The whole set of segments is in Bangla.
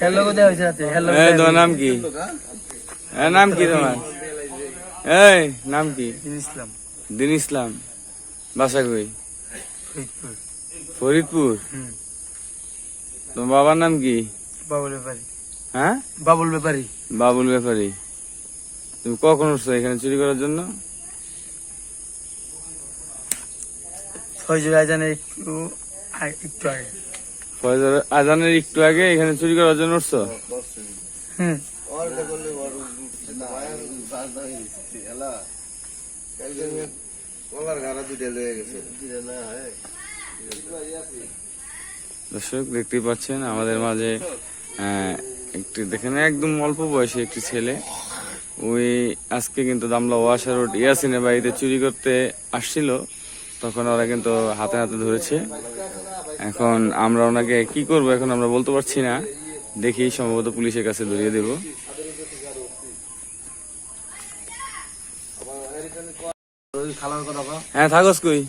হ্যালো কোথায় হয়েছে রাতে? হ্যালো এই তোমার নাম কি? এ, নাম কি তোমার? এই নাম কি? ইসলাম। দিন ইসলাম। বাসা কই? ফরিদপুর। ফরিদপুর? তোমার বাবার নাম কি? বাবুল ব্যাপারী। হ্যাঁ? বাবুল ব্যাপারী। বাবুল ব্যাপারী। তুমি কখন উঠছো এখানে চুরি করার জন্য? একটু একটু আগে। আজানের একটু আগে এখানে চুরি করার জন্য উঠছো? দর্শক দেখতেই পাচ্ছেন আমাদের মাঝে একটি দেখেন একদম অল্প বয়সী একটি ছেলে। ওই আজকে কিন্তু দামলা ওয়াশা রোড ইয়াসিনের বাড়িতে চুরি করতে আসছিল। তখন ওরা কিন্তু হাতে হাতে ধরেছে। এখন আমরা ওনাকে কি করব এখন আমরা বলতে পারছি না। দেখি সম্ভবত পুলিশের কাছে ধরিয়ে দেব। হ্যাঁ থাকস কই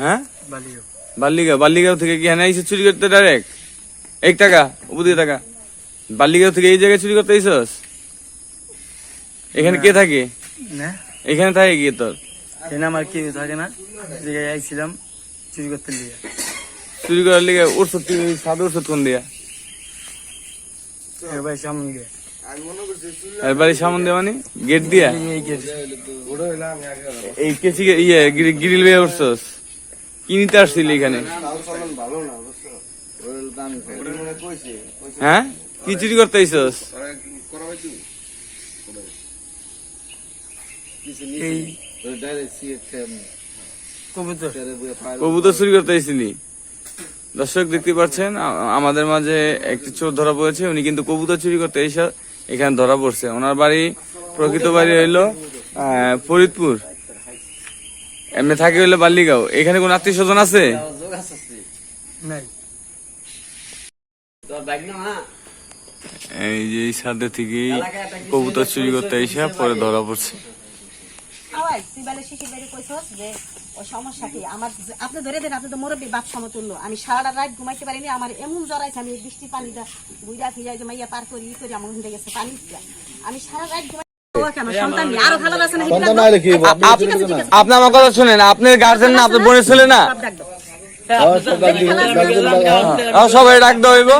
হ্যাঁ? বাল্লিগাঁও বাল্লিগাঁও থেকে কি হ্যাঁ চুরি করতে ডাইরেক্ট এক টাকা টাকা। বাল্লিগাঁও থেকে এই জায়গায় চুরি করতে আইসস? এখানে কে থাকে? এখানে থাকে কি তোর? আমার কেউ থাকে না। আইছিলাম। চুরি করতে লিগে চুরি করার লিগে ওষুধ সাদা ওষুধ কোন দিয়া? এবার সামনে আর বাড়ির সামন দেওয়া মানে? গেট দিয়া? এই কেসি ইয়ে গ্রিল বেয়ে উঠছস। কি নিতে আসছিলি এখানে? হ্যাঁ? কি চুরি করতে আইসস এই কবুতর? কবুতর চুরি করতে আইসিলি দর্শক দেখতে পাচ্ছেন আমাদের মাঝে একটি চোর ধরা পড়েছে উনি কিন্তু কবুতর চুরি করতে এসে এখানে ধরা পড়ছে। ওনার বাড়ি প্রকৃত বাড়ি হইল আহ, ফরিদপুর। এমনি থাকে হইল বাল্লিগাঁও। এখানে কোন আত্মীয় স্বজন আছে? এই যে এই সাথে থেকেই কবুতর চুরি করতে এসে পরে ধরা পড়ছে। আওয়াজ তুই বেলা শিশির বেড়ে কইছস যে ও সমস্যা কি? আমার আপনি ধরে দেন আপনি তো মুরব্বী বাপ সমতুল্য। আমি সারাটা রাত ঘুমাইতে পারিনি আমার এমন জ্বরাইছে আমি এই বৃষ্টির পানিটা বুইরা ফিরা যে মাইয়া পার করি ই করি আমার উঠে গেছে পানি আমি সারা রাত ঘুমাই আছে। আপনি আমার কথা শুনেন আপনার গার্জেন না আপনার বোনের ছেলে না। সবাই ডাক হইব।